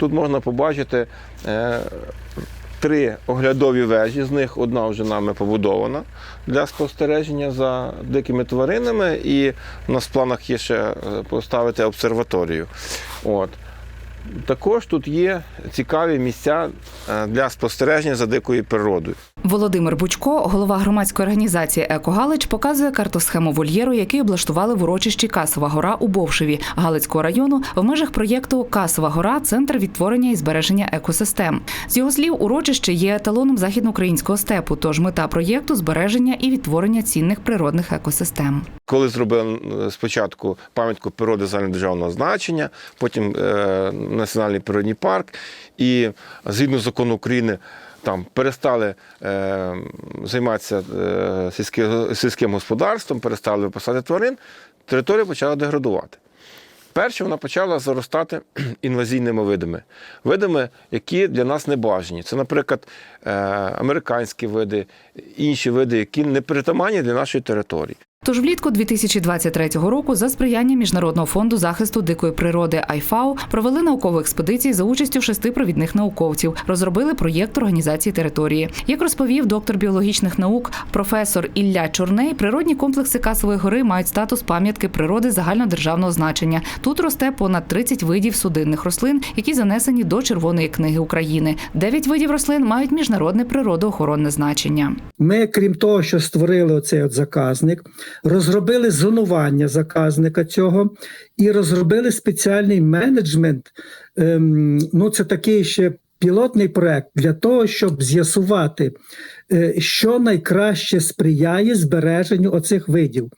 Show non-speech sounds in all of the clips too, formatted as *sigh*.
Тут можна побачити е, три оглядові вежі, з них одна вже нами побудована для спостереження за дикими тваринами, і у нас в планах є ще е, поставити обсерваторію. От. Також тут є цікаві місця е, для спостереження за дикою природою. Володимир Бучко, голова громадської організації «Еко-Галич», показує картосхему вольєру, який облаштували в урочищі Касова гора у Бовшеві Галицького району в межах проєкту Касова гора центр відтворення і збереження екосистем. З його слів, урочище є еталоном західноукраїнського степу. Тож мета проєкту збереження і відтворення цінних природних екосистем. Коли зробили спочатку пам'ятку природи загальнодержавного значення, потім е, національний природний парк, і згідно з закону України там перестали е, займатися е, сільське, сільським господарством, перестали випасати тварин, територія почала деградувати. Перше вона почала заростати *clears throat* інвазійними видами, видами, які для нас не бажані. Це, наприклад, е, американські види, інші види, які не притаманні для нашої території. Тож влітку 2023 року за сприяння Міжнародного фонду захисту дикої природи АйФАУ провели наукову експедицію за участю шести провідних науковців. Розробили проєкт організації території. Як розповів доктор біологічних наук професор Ілля Чорней, природні комплекси Касової гори мають статус пам'ятки природи загальнодержавного значення. Тут росте понад 30 видів судинних рослин, які занесені до Червоної книги України. Дев'ять видів рослин мають міжнародне природоохоронне значення. Ми, крім того, що створили оцей от заказник, розробили зонування заказника цього і розробили спеціальний менеджмент. Ем, ну, це такий ще пілотний проект для того, щоб з'ясувати, е, що найкраще сприяє збереженню оцих видів.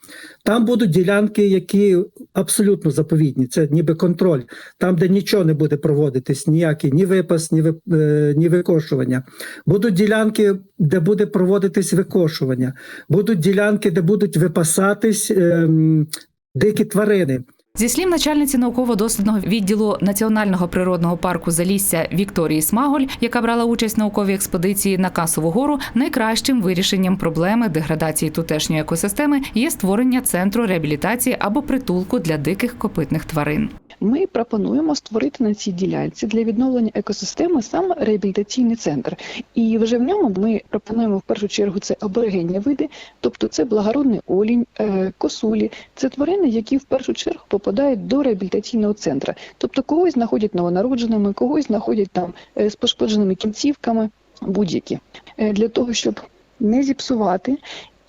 Там будуть ділянки, які абсолютно заповідні, це ніби контроль, там, де нічого не буде проводитись, ніякий ні випас, ні, ви, е, ні викошування. Будуть ділянки, де буде проводитись викошування, будуть ділянки, де будуть випасатись ем, дикі тварини. Зі слів начальниці науково-дослідного відділу Національного природного парку Залісся Вікторії Смаголь, яка брала участь в науковій експедиції на Касову гору, найкращим вирішенням проблеми деградації тутешньої екосистеми є створення центру реабілітації або притулку для диких копитних тварин. Ми пропонуємо створити на цій ділянці для відновлення екосистеми саме реабілітаційний центр. І вже в ньому ми пропонуємо в першу чергу це аборигенні види, тобто це благородний олінь, е, косулі. Це тварини, які в першу чергу попадають до реабілітаційного центру. Тобто когось знаходять новонародженими, когось знаходять там е, з пошкодженими кінцівками, будь-які Е, для того, щоб не зіпсувати.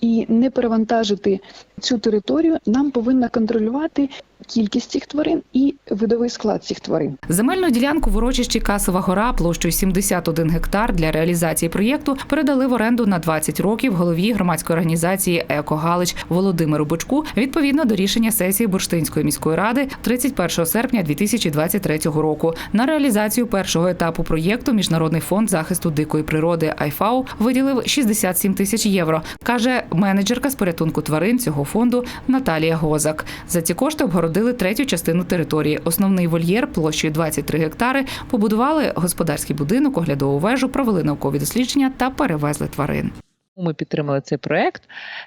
І не перевантажити цю територію, нам повинна контролювати кількість цих тварин і видовий склад цих тварин. Земельну ділянку в урочищі Касова гора площею 71 гектар для реалізації проєкту передали в оренду на 20 років голові громадської організації Еко Галич Володимиру Бочку відповідно до рішення сесії Бурштинської міської ради 31 серпня 2023 року. На реалізацію першого етапу проєкту Міжнародний фонд захисту дикої природи АйФАУ виділив 67 тисяч євро, каже менеджерка з порятунку тварин цього фонду Наталія Гозак. За ці кошти обгородили третю частину території. Основний вольєр площею 23 гектари побудували господарський будинок, оглядову вежу, провели наукові дослідження та перевезли тварин. Ми підтримали цей проект,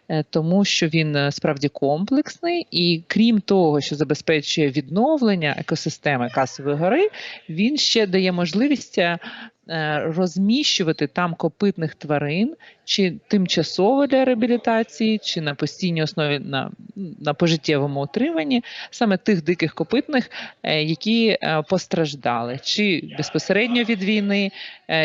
е, тому що він е, справді комплексний, і крім того, що забезпечує відновлення екосистеми Касової гори, він ще дає можливість е, розміщувати там копитних тварин, чи тимчасово для реабілітації, чи на постійній основі на, на пожиттєвому утриманні, саме тих диких копитних, які постраждали, чи безпосередньо від війни,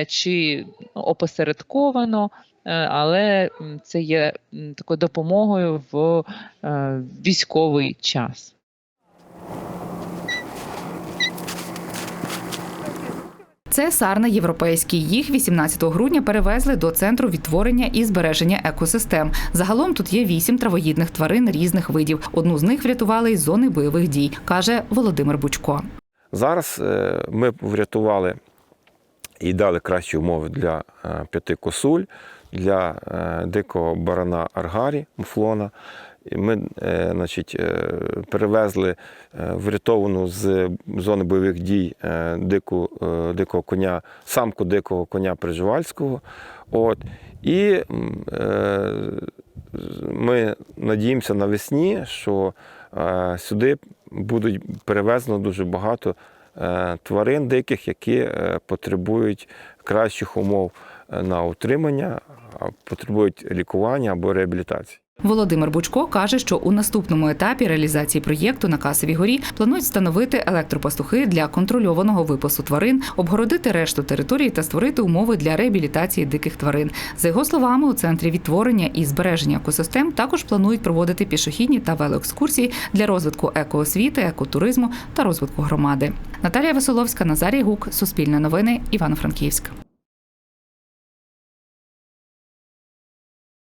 чи ну, опосередковано. Е, але це є такою допомогою в е, військовий час. Це сарна європейський. Їх 18 грудня перевезли до центру відтворення і збереження екосистем. Загалом тут є вісім травоїдних тварин різних видів. Одну з них врятували із зони бойових дій, каже Володимир Бучко. Зараз е, ми врятували і дали кращі умови для е, п'яти косуль, для е, дикого барана аргарі, муфлона. Ми е, значить, перевезли врятовану з зони бойових дій дику, дикого коня, самку дикого коня Приживальського. От. І ми надіємося навесні, що сюди будуть перевезено дуже багато тварин диких, які е, потребують кращих умов е, на утримання, потребують лікування або реабілітації. Володимир Бучко каже, що у наступному етапі реалізації проєкту на Касовій горі планують встановити електропастухи для контрольованого випасу тварин, обгородити решту території та створити умови для реабілітації диких тварин. За його словами, у центрі відтворення і збереження екосистем також планують проводити пішохідні та велоекскурсії для розвитку екоосвіти, екотуризму та розвитку громади. Наталія Веселовська, Назарій Гук, Суспільне новини, Івано-Франківськ.